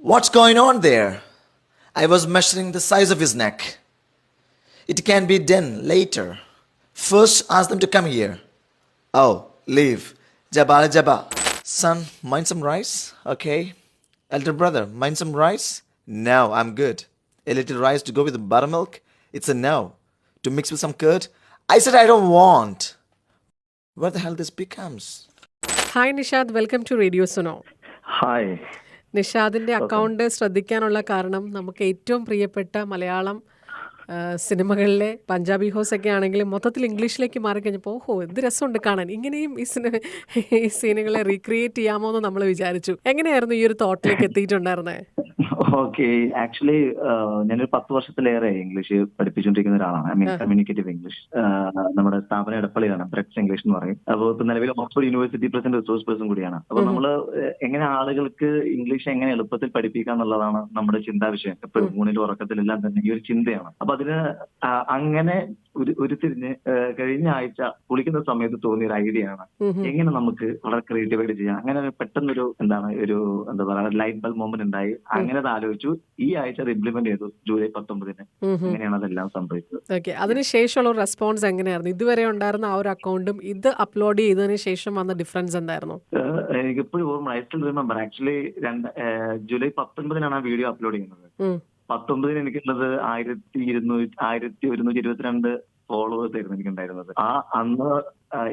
What's going on there? I was measuring the size of his neck. It can be done later. First, ask them to come here. Oh, leave. Jabal Jabba. Son, mind some rice? Okay. Elder brother, mind some rice? No, I'm good. A little rice to go with the buttermilk? It's a no. To mix with some curd? I said I don't want. What the hell this becomes? Hi Nishad, welcome to Radio Suno. Hi. നിഷാദിന്റെ account ശ്രദ്ധിക്കാനുള്ള കാരണം നമുക്ക് ഏറ്റവും പ്രിയപ്പെട്ട മലയാളം സിനിമകളിലെ പഞ്ചാബി ഹോസ് ഒക്കെ ആണെങ്കിലും മൊത്തത്തിൽ ഇംഗ്ലീഷിലേക്ക് മാറിക്കഴിഞ്ഞപ്പോൾ ഓഹോ എന്ത് രസമുണ്ട് കാണാൻ. ഇങ്ങനെയും ഈ സിനിമ ഈ സീനുകളെ റീക്രിയേറ്റ് ചെയ്യാമോ എന്ന് നമ്മൾ വിചാരിച്ചു. എങ്ങനെയായിരുന്നു ഈ ഒരു തോട്ടിലേക്ക് എത്തിയിട്ടുണ്ടായിരുന്നത് ഓക്കെ ആക്ച്വലി ഞാനൊരു പത്ത് വർഷത്തിലേറെ ഇംഗ്ലീഷ് പഠിപ്പിച്ചുകൊണ്ടിരിക്കുന്ന ഒരാളാണ്. ഐ മീൻ കമ്മ്യൂണിക്കേറ്റീവ് ഇംഗ്ലീഷ് നമ്മുടെ സ്ഥാപനം എടപ്പള്ളിയാണ് ബ്രെക്സ് ഇംഗ്ലീഷ് എന്ന് പറയും. അപ്പോൾ ഇപ്പൊ നിലവിൽ Oxford university president resource person കൂടിയാണ്. അപ്പൊ നമ്മൾ എങ്ങനെ ആളുകൾക്ക് ഇംഗ്ലീഷ് എങ്ങനെ എളുപ്പത്തിൽ പഠിപ്പിക്കുക എന്നുള്ളതാണ് നമ്മുടെ ചിന്താ വിഷയം എപ്പോഴും മൂന്നിന്റെ ഉറക്കത്തിലെല്ലാം തന്നെ ഈ ഒരു ചിന്തയാണ്. അപ്പൊ അതിന് അങ്ങനെ ഉരുത്തിരിഞ്ഞ് കഴിഞ്ഞ ആഴ്ച കുളിക്കുന്ന സമയത്ത് തോന്നിയ ഒരു ഐഡിയ ആണ് എങ്ങനെ നമുക്ക് വളരെ ക്രിയേറ്റീവ് ആയിട്ട് ചെയ്യാം? അങ്ങനെ പെട്ടെന്നൊരു എന്താണ് ഒരു എന്താ പറയുക ലൈറ്റ് ബൾബ് മൂവ്മെന്റ് ഉണ്ടായി. അങ്ങനെ അത് ആലോചിച്ചു. ഈ ആഴ്ച അത് ഇംപ്ലിമെന്റ് ചെയ്തു ജൂലൈ പത്തൊമ്പതിന്. അങ്ങനെയാണ് അതെല്ലാം സംഭവിച്ചത്. ഓക്കെ. അതിനുശേഷമുള്ള റെസ്പോൺസ് എങ്ങനെയായിരുന്നു? ഇതുവരെ ഉണ്ടായിരുന്ന ആ ഒരു അക്കൗണ്ടും ഇത് അപ്ലോഡ് ചെയ്തതിന് ശേഷം വന്ന ഡിഫറൻസ് എന്തായിരുന്നു? എനിക്ക് ഇപ്പോഴും ഓർമ്മ ഐ സ്റ്റിൽ റിമെമ്പർ ആക്ച്വലി രണ്ട് ജൂലൈ പത്തൊൻപതിനാണ് ആ വീഡിയോ അപ്ലോഡ് ചെയ്യുന്നത്. പത്തൊമ്പതിന് എനിക്കുള്ളത് ആയിരത്തി ഇരുന്നൂറ്റി ആയിരത്തി ഒരുന്നൂറ്റി ഇരുപത്തിരണ്ട് ഫോളോവേഴ്സ് ആയിരുന്നു എനിക്കുണ്ടായിരുന്നത്. ആ അന്ന്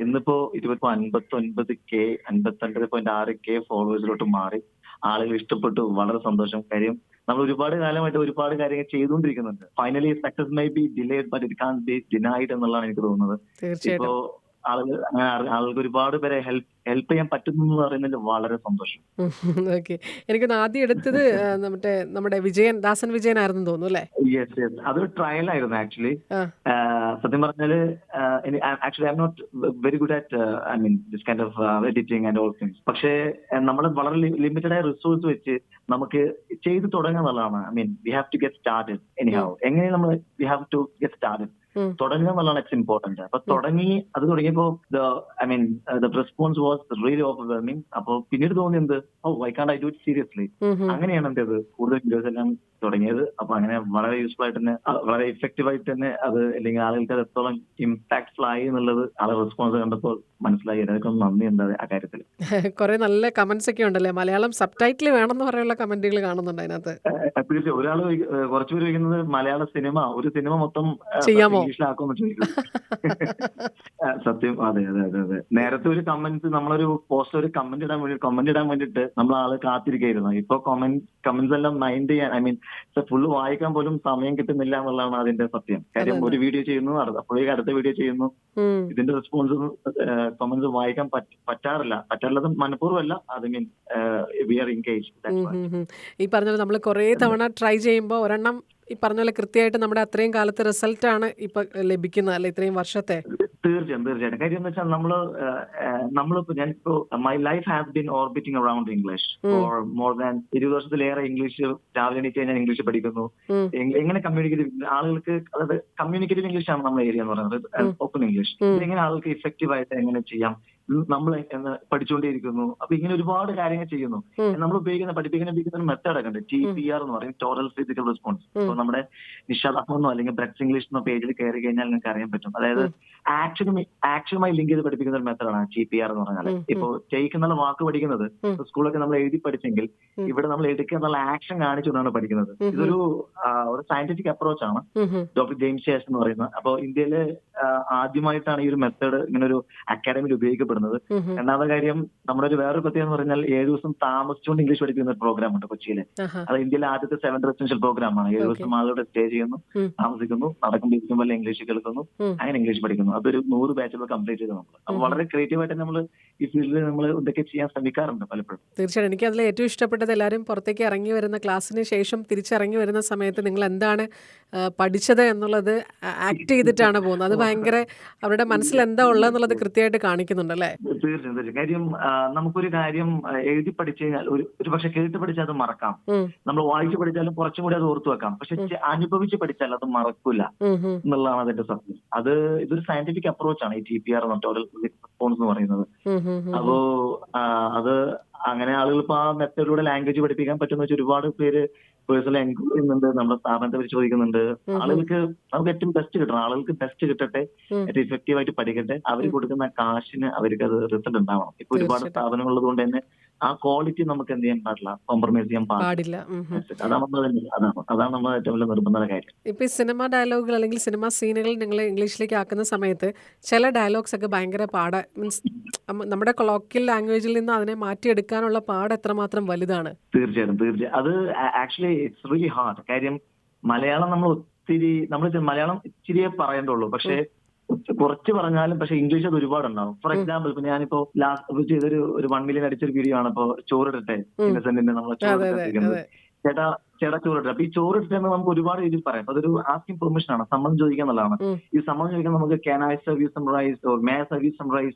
ഇന്നിപ്പോ ഇരുപത്തി അൻപത്തി ഒൻപത് കെ അൻപത്തി പോയിന്റ് ആറ് കെ ഫോളോവേഴ്സിലോട്ട് മാറി. ആളുകൾ ഇഷ്ടപ്പെട്ടു വളരെ സന്തോഷം. കാര്യം നമ്മൾ ഒരുപാട് കാലമായിട്ട് ഒരുപാട് കാര്യങ്ങൾ ചെയ്തുകൊണ്ടിരിക്കുന്നുണ്ട്. Finally success may be delayed but it can be denied എന്നുള്ളതാണ് എനിക്ക് തോന്നുന്നത്. ഇപ്പോ ആളുകൾ അങ്ങനെ ആളുകൾക്ക് ഒരുപാട് പേരെ ഹെൽപ്പ് ഹെൽപ്പ് ചെയ്യാൻ പറ്റുന്നു എന്ന് പറയുന്നതിൽ വളരെ സന്തോഷം. ഓക്കെ. എനിക്ക് ആദ്യം എടുത്തത് നമ്മുടെ നമ്മുടെ വിജയൻ ദാസൻ വിജയൻ ആയിരുന്നു തോന്നുന്നു അല്ലേ? യെസ് യെസ് അതൊരു ട്രയൽ ആയിരുന്നു ആക്ച്വലി. സത്യം പറഞ്ഞാൽ actually I'm not very good at I mean this kind of editing and all things പക്ഷേ നമ്മൾ വളരെ ലിമിറ്റഡ് ആയ റിസോഴ്സ് വെച്ച് നമുക്ക് ചെയ്തു തുടങ്ങുക എന്നുള്ളതാണ് I mean we have to get started anyhow എങ്ങനെ നമ്മൾ we have to get started. തുടങ്ങുക എന്നുള്ളതാണ് ഇറ്റ്സ് ഇമ്പോർട്ടന്റ് അപ്പൊ തുടങ്ങി അത് തുടങ്ങിയപ്പോ I mean the response was really overwhelming അപ്പൊ പിന്നീട് തോന്നിയത് ഓ why can't I do it seriously. അങ്ങനെയാണ് എന്റേത് കൂടുതൽ വീഡിയോസ് എല്ലാം തുടങ്ങിയത്. അപ്പൊ അങ്ങനെ വളരെ യൂസ്ഫുൾ ആയിട്ട് തന്നെ വളരെ ഇഫക്റ്റീവ് ആയിട്ട് തന്നെ അത് അല്ലെങ്കിൽ ആളുകൾക്ക് അത് എത്രത്തോളം ഇമ്പാക്ട്ഫുൾ ആയി എന്നുള്ളത് ആളെ റെസ്പോൺസ് കണ്ടപ്പോൾ മനസ്സിലായി. അതൊക്കെ നന്ദി എന്താ ആ കാര്യത്തിൽ. കുറെ നല്ല കമന്റ്സ് ഒക്കെ ഉണ്ടല്ലേ? മലയാളം സബ് ടൈറ്റിൽ വേണമെന്ന് പറയാനുള്ള കമന്റുകൾ കാണുന്നുണ്ട് അതിനകത്ത്. ഒരാൾ കുറച്ചുപേർ ചോദിക്കുന്നത് മലയാള സിനിമ ഒരു സിനിമ മൊത്തം ചെയ്യാമോ? ഇംഗ്ലീഷിലാക്കുമെന്ന് ചോദിക്കും സത്യം. അതെ അതെ അതെ അതെ. നേരത്തെ ഒരു കമന്റ് നമ്മളൊരു പോസ്റ്റ് ഒരു കമന്റ് ഇടാൻ വേണ്ടി കമന്റ് ഇടാൻ വേണ്ടിട്ട് നമ്മൾ ആൾ കാത്തിരിക്കായിരുന്നു ഇപ്പൊ കമന്റ് കമന്റ്സ് എല്ലാം മൈൻഡ് ചെയ്യാൻ ഐ മീൻ ഫുള്ള് വായിക്കാൻ പോലും സമയം കിട്ടുന്നില്ല എന്നുള്ളതാണ് അതിന്റെ സത്യം. കാര്യം ഒരു വീഡിയോ ചെയ്യുന്നു അപ്പോഴേക്ക് അടുത്ത വീഡിയോ ചെയ്യുന്നു. ഇതിന്റെ റെസ്പോൺസ് കമന്റ്സ് വായിക്കാൻ പറ്റ- പറ്റാറില്ല. പറ്റാറുള്ളത് മനഃപൂർവമല്ല. അത് മീൻ വി ആർ എൻഗേജ്. ഈ പറഞ്ഞത് നമ്മൾ കുറെ തവണ ട്രൈ ചെയ്യുമ്പോൾ ഒരെണ്ണം ഈ പറഞ്ഞ പോലെ കൃത്യമായിട്ട് നമ്മുടെ അത്രയും കാലത്തെ റിസൾട്ട് ആണ് ഇപ്പൊ ലഭിക്കുന്നത് അല്ലെ ഇത്രയും വർഷത്തെ? തീർച്ചയായും തീർച്ചയായിട്ടും. കാര്യം എന്ന് വെച്ചാൽ നമ്മൾ നമ്മളിപ്പോ ഞാനിപ്പോ my life has been orbiting around English for more than ഇരുപത് വർഷത്തിലേറെ ഇംഗ്ലീഷ് രാവിലെ എണീറ്റ് ഞാൻ ഇംഗ്ലീഷ് പഠിക്കുന്നു. എങ്ങനെ കമ്മ്യൂണിക്കേറ്റീവ് ആളുകൾക്ക് അതായത് കമ്മ്യൂണിക്കേറ്റീവ് ഇംഗ്ലീഷ് ആണ് നമ്മുടെ ഏരിയ എന്ന് പറയുന്നത്. Open English. എങ്ങനെ ആളുകൾക്ക് ഇഫക്റ്റീവ് ആയിട്ട് എങ്ങനെ ചെയ്യാം? നമ്മൾ പഠിച്ചുകൊണ്ടേയിരിക്കുന്നു പഠിച്ചുകൊണ്ടിരിക്കുന്നു അപ്പൊ ഇങ്ങനെ ഒരുപാട് കാര്യങ്ങൾ ചെയ്യുന്നു. നമ്മൾ ഉപയോഗിക്കുന്ന പഠിപ്പിക്കുന്ന ഉപയോഗിക്കുന്ന ഒരു മെത്തേഡ് ഒക്കെ ഉണ്ട്. ടി പി ആർ എന്ന് പറയും ടോറൽ ഫിസിക്കൽ റെസ്പോൺസ് ഇപ്പൊ നമ്മുടെ നിഷാദാത്മെന്നോ അല്ലെങ്കിൽ ബ്രക്സ് ഇംഗ്ലീഷ് എന്ന പേജിൽ കയറി കഴിഞ്ഞാൽ നിങ്ങൾക്ക് അറിയാൻ പറ്റും. അതായത് ആക്ഷനുമായി ആക്ഷനുമായി ലിങ്ക് ചെയ്ത് പഠിപ്പിക്കുന്ന ഒരു മെത്തേഡാണ് ടി പി ആർ എന്ന് പറഞ്ഞാൽ ഇപ്പോ ടേക്ക് എന്നുള്ള വാക്ക് പഠിക്കുന്നത്. സ്കൂളൊക്കെ നമ്മൾ എഴുതി പഠിച്ചെങ്കിൽ ഇവിടെ നമ്മൾ എടുക്കുക എന്നുള്ള ആക്ഷൻ കാണിച്ചുകൊണ്ടാണ് പഠിക്കുന്നത്. ഇതൊരു ഒരു സയന്റിഫിക് അപ്രോച്ച് ആണ് ഉം ഉം. ഡോക്ടർ ജെയിംസ് ചേസ് എന്ന് പറയുന്നത്. അപ്പോൾ ഇന്ത്യയിൽ ആദ്യമായിട്ടാണ് ഈ ഒരു മെത്തേഡ് ഇങ്ങനെ ഒരു അക്കാഡമിയിൽ ഉപയോഗിക്കപ്പെടുന്നത്. രണ്ടാമത്തെ കാര്യം നമ്മുടെ ഒരു വേറൊരു പ്രത്യേകത എന്ന് പറഞ്ഞാൽ ഏഴ് ദിവസം താമസിച്ചുകൊണ്ട് ഇംഗ്ലീഷ് പഠിപ്പിക്കുന്ന ഒരു പ്രോഗ്രാം ഉണ്ട് കൊച്ചിയിലെ. അത് ഇന്ത്യയിലെ ആദ്യത്തെ സെവൻ റെസിഡൻഷ്യൽ പ്രോഗ്രാം ആണ്. ഏഴ് ദിവസം ആളുകളുടെ സ്റ്റേ ചെയ്യുന്നു. താമസിക്കുന്നു നടക്കുമ്പോൾ ഇരിക്കുമ്പോൾ ഇംഗ്ലീഷ് കേൾക്കുന്നു അങ്ങനെ ഇംഗ്ലീഷ് പഠിക്കുന്നു. അതൊരു നൂറ് ബാച്ചുകൾ കംപ്ലീറ്റ് ചെയ്ത് നമ്മൾ അപ്പൊ വളരെ ക്രിയേറ്റീവ് ആയിട്ട് നമ്മൾ ഈ ഫീൽഡിൽ നമ്മൾ ഇതൊക്കെ ചെയ്യാൻ ശ്രമിക്കാറുണ്ട് പലപ്പോഴും. തീർച്ചയായും എനിക്ക് അതിൽ ഏറ്റവും ഇഷ്ടപ്പെട്ടത് എല്ലാവരും പുറത്തേക്ക് ഇറങ്ങി വരുന്ന ക്ലാസ്സിന് ശേഷം തിരിച്ചിറങ്ങി വരുന്ന സമയത്ത് നിങ്ങൾ എന്താണ് പഠിച്ചത് എന്നുള്ളത് ആക്ട് ചെയ്തിട്ടാണ് പോകുന്നത്. അത് ഭയങ്കര അവരുടെ മനസ്സിൽ എന്താ ഉള്ളതെന്നുള്ളത് കൃത്യമായിട്ട് കാണിക്കുന്നുണ്ട് അല്ലേ തീർച്ചയായും. കാര്യം നമുക്കൊരു കാര്യം എഴുതി പഠിച്ചു കഴിഞ്ഞാൽ ഒരു ഒരു പക്ഷെ കേട്ട് പഠിച്ചാൽ അത് മറക്കാം. നമ്മൾ വായിച്ചു പഠിച്ചാലും കുറച്ചും കൂടി അത് ഓർത്തു വെക്കാം. പക്ഷെ അനുഭവിച്ച് പഠിച്ചാൽ അത് മറക്കില്ല എന്നുള്ളതാണ് അതിന്റെ സത്യം. അത് ഇതൊരു സയന്റിഫിക് അപ്രോച്ച് ആണ് ഈ T P R total response എന്ന് പറയുന്നത്. അപ്പോ അത് അങ്ങനെ ആളുകൾ ഇപ്പൊ ആ മെത്തേഡിലൂടെ ലാംഗ്വേജ് പഠിപ്പിക്കാൻ പറ്റുന്ന വെച്ചാൽ ഒരുപാട് പേര് പേഴ്സണൽ എൻക്വയറി ചെയ്യുന്നുണ്ട് നമ്മുടെ സ്ഥാപനത്തെ പറ്റി ചോദിക്കുന്നുണ്ട്. ആളുകൾക്ക് നമുക്ക് ഏറ്റവും ബെസ്റ്റ് കിട്ടണം. ആളുകൾക്ക് ബെസ്റ്റ് കിട്ടട്ടെ. ഏറ്റവും ഇഫക്റ്റീവ് ആയിട്ട് പഠിക്കട്ടെ. അവർ കൊടുക്കുന്ന കാശിന് അവർക്ക് അത് റിസൾട്ട് ഉണ്ടാവണം. ഇപ്പൊ ഒരുപാട് സ്ഥാപനങ്ങൾ ഉള്ളത് തന്നെ ആ ക്വാളിറ്റി നമുക്ക് എന്ത് ചെയ്യാൻ പാടില്ല? കോംപ്രമൈസ് ചെയ്യാൻ പാടില്ല. അതാണ് നമ്മൾ അതാണ് അതാണ് നമ്മൾ ഏറ്റവും വലിയ നിർബന്ധ കാര്യം. ഇപ്പൊ ഈ സിനിമ ഡയലോഗുകൾ അല്ലെങ്കിൽ സിനിമ സീനുകൾ നിങ്ങൾ ഇംഗ്ലീഷിലേക്ക് ആക്കുന്ന സമയത്ത് ചില ഡയലോഗ്സ് ഒക്കെ ഭയങ്കര പാട. മീൻസ് നമ്മുടെ കൊളോക്കിയൽ ലാംഗ്വേജിൽ നിന്ന് അതിനെ മാറ്റിയെടുക്കാനുള്ള പാട് എത്രമാത്രം വലുതാണ്? തീർച്ചയായിട്ടും തീർച്ചയായും അത് ആക്ച്വലി ഇറ്റ്സ് റിയലി ഹാർഡ് കാര്യം മലയാളം നമ്മൾ ഒത്തിരി നമ്മൾ മലയാളം ഇച്ചിരിയേ പറയേണ്ടുള്ളൂ പക്ഷേ കുറച്ച് പറഞ്ഞാലും പക്ഷെ ഇംഗ്ലീഷ് അത് ഒരുപാടുണ്ടാവും. ഫോർ എക്സാമ്പിൾ ഇപ്പൊ ഞാനിപ്പോ ലാസ്റ്റ് ചെയ്തൊരു ഒരു വൺ മില്യൺ അടിച്ചൊരു വീഡിയോ ആണ് ഇപ്പൊ ചോറിട്ടെ. ഇന്നസെന്റിന്റെ അതെ ചോറിട്ടിരിക്കുന്നത് ചേട്ടാ ചേട്ടാ ചോറിട്ടെ അപ്പൊ ഈ ചോറിട്ടെ നമുക്ക് ഒരുപാട് രീതിയിൽ പറയാം. അതൊരു ആസ്കിംഗ് പെർമിഷൻ ആണ്. സമ്മതം ചോദിക്കുക എന്നുള്ളതാണ് ഈ സമ്മതം ചോദിക്കാൻ നമുക്ക് can I service some rice or may service some rice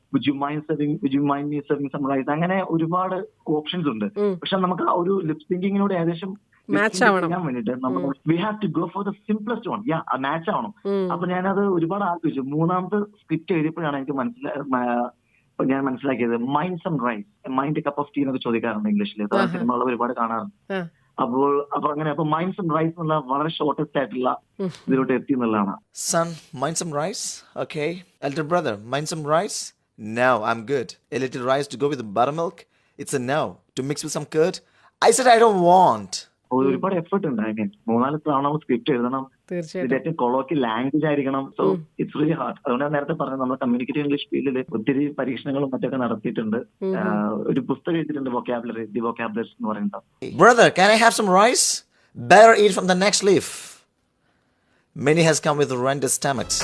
service some rice അങ്ങനെ ഒരുപാട് ഓപ്ഷൻസ് ഉണ്ട്. പക്ഷെ നമുക്ക് ആ ഒരു ലിപ് തിങ്കിങ്ങിനോട് ഏകദേശം Match ആവണം. വേണ്ടിട്ട് നമ്മൾ we have to go for the simplest one yeah match ആവണം. അപ്പൊ ഞാനത് ഒരുപാട് ആലോചിച്ചു മൂന്നാമത്തെ സ്ക്രിപ്റ്റ് എഴുതിയപ്പോഴാണ് എനിക്ക് മനസ്സിലായി ഞാൻ മനസ്സിലാക്കിയത് mind some rice mind cup of tea എന്നൊക്കെ ചോദിക്കാറുണ്ട് ഇംഗ്ലീഷിൽ. സിനിമകൾ ഒരുപാട് കാണാറുണ്ട്. അപ്പോൾ അപ്പൊ അങ്ങനെ അപ്പൊ മൈൻഡ് സം റൈസ് എന്നുള്ള വളരെ ഷോർട്ടസ്റ്റ് ആയിട്ടുള്ള. ഇതിലോട്ട് എത്തി എന്നുള്ളതാണ് സൺ mind some rice? Okay. Elder brother, mind some rice? No, I'm good. A little rice to go with the buttermilk? It's a no. To mix with some curd? I said I don't want. ഒരു- ഒരുപാട് effort ഉണ്ട്. I മീൻ മൂന്നാൽ തവണ നമ്മൾ script എഴുതണം. തീർച്ചയായിട്ടും. Colloquial language ആയിരിക്കണം. So it's really hard അതുകൊണ്ട് ഞാൻ നേരത്തെ പറഞ്ഞത് നമ്മൾ കമ്മ്യൂണിക്കേറ്റീവ് ഇംഗ്ലീഷ് ഫീൽഡിൽ ഒത്തിരി പരീക്ഷണങ്ങളും മറ്റൊക്കെ നടത്തിയിട്ടുണ്ട്. ഒരു പുസ്തകം എഴുതിയിട്ടുണ്ട് വൊക്കാബുലറി ദി വൊക്കാബുലറി എന്ന് പറയുന്നത്. Brother, can I have some rice? Better eat from the next leaf. Many has come with rented stomachs.